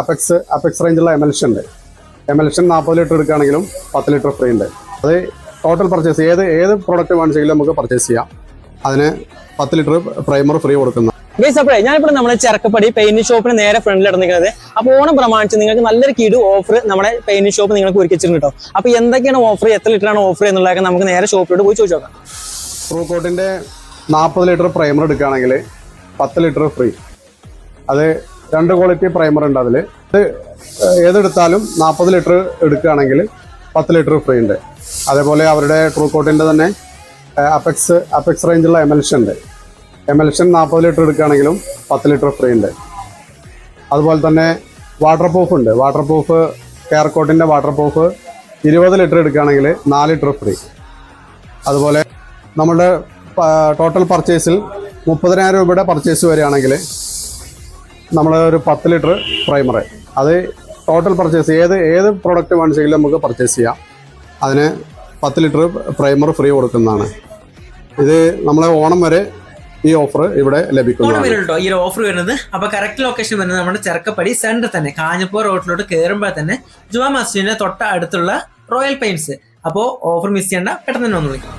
Apex apex റേഞ്ചുള്ള emulsion ഉണ്ട്. Emulsion നാൽപ്പത് ലിറ്റർ എടുക്കുകയാണെങ്കിലും പത്ത് ലിറ്റർ ഫ്രീ ഉണ്ട്. അത് ടോട്ടൽ പർച്ചേസ് ഏത് ഏത് പ്രോഡക്റ്റ് വാങ്ങിച്ചെങ്കിലും നമുക്ക് പർച്ചേസ് ചെയ്യാം. അതിന് പത്ത് ലിറ്റർ പ്രൈമർ ഫ്രീ കൊടുക്കുന്നു. ഗൈസ് അപ്പോഴേ ഞാനിപ്പോൾ നമ്മുടെ ചെറുക്കപ്പടി പെയിന്റ് ഷോപ്പിന് നേരെ ഫ്രണ്ടിൽ ഇടന്നിരിക്കുന്നത് അപ്പോൾ ഓണം പ്രമാണിച്ച് നിങ്ങൾക്ക് നല്ലൊരു കീട് ഓഫർ നമ്മുടെ പെയിന്റ് ഷോപ്പ് നിങ്ങൾക്ക് ഒരുക്കിച്ചിട്ടുണ്ട് കേട്ടോ. അപ്പോൾ എന്തൊക്കെയാണ് ഓഫർ എത്ര ലിറ്ററാണ് ഓഫർ എന്നുള്ളതൊക്കെ നമുക്ക് നേരെ ഷോപ്പിലോട്ട് പോയി ചോദിച്ചു നോക്കാം. ട്രൂക്കോട്ടിന്റെ നാൽപ്പത് ലിറ്റർ പ്രൈമർ എടുക്കുകയാണെങ്കിൽ പത്ത് ലിറ്റർ ഫ്രീ അത് രണ്ട് ക്വാളിറ്റി പ്രൈമർ ഉണ്ട് അതിൽ ഇത് ഏതെടുത്താലും നാൽപ്പത് ലിറ്റർ എടുക്കുകയാണെങ്കിൽ പത്ത് ലിറ്റർ ഫ്രീ ഉണ്ട്. അതേപോലെ അവരുടെ ട്രൂക്കോട്ടിന്റെ തന്നെ അപെക്സ് അപെക്സ് റേഞ്ചുള്ള എമൽഷൻ ഉണ്ട്. എമൽഷൻ നാൽപ്പത് ലിറ്റർ എടുക്കുകയാണെങ്കിലും പത്ത് ലിറ്റർ ഫ്രീ ഉണ്ട്. അതുപോലെ തന്നെ വാട്ടർ പ്രൂഫ് ഉണ്ട്. വാട്ടർ പ്രൂഫ് കെയർകോട്ടിന്റെ വാട്ടർ പ്രൂഫ് ഇരുപത് ലിറ്റർ എടുക്കുകയാണെങ്കിൽ നാല് ലിറ്റർ ഫ്രീ അതുപോലെ നമ്മുടെ ടോട്ടൽ പർച്ചേസിൽ മുപ്പതിനായിരം രൂപയുടെ പർച്ചേസ് വരികയാണെങ്കിൽ നമ്മൾ ഒരു പത്ത് ലിറ്റർ പ്രൈമർ അത് ടോട്ടൽ പർച്ചേസ് ഏത് ഏത് പ്രോഡക്റ്റ് വാങ്ങിച്ചെങ്കിലും നമുക്ക് പർച്ചേസ് ചെയ്യാം. അതിന് പത്ത് ലിറ്റർ പ്രൈമർ ഫ്രീ കൊടുക്കുന്നതാണ്. ഇത് നമ്മളെ ഓണം വരെ ഈ ഓഫർ ഇവിടെ കേട്ടോ ഈ ഓഫർ വരുന്നത്? അപ്പൊ കറക്റ്റ് ലൊക്കേഷൻ വരുന്നത് നമ്മുടെ ചെറുക്കപ്പടി സെന്റർ തന്നെ. കാഞ്ഞപ്പൂർ റോഡിലോട്ട് കയറുമ്പോൾ തന്നെ ജുവാ മസ്ജിദിന്റെ തൊട്ട അടുത്തുള്ള റോയൽ പെയിന്റ്സ് അപ്പോൾ ഓഫർ മിസ് ചെയ്യേണ്ട. പെട്ടെന്ന് തന്നെ ഒന്ന് വിളിക്കും.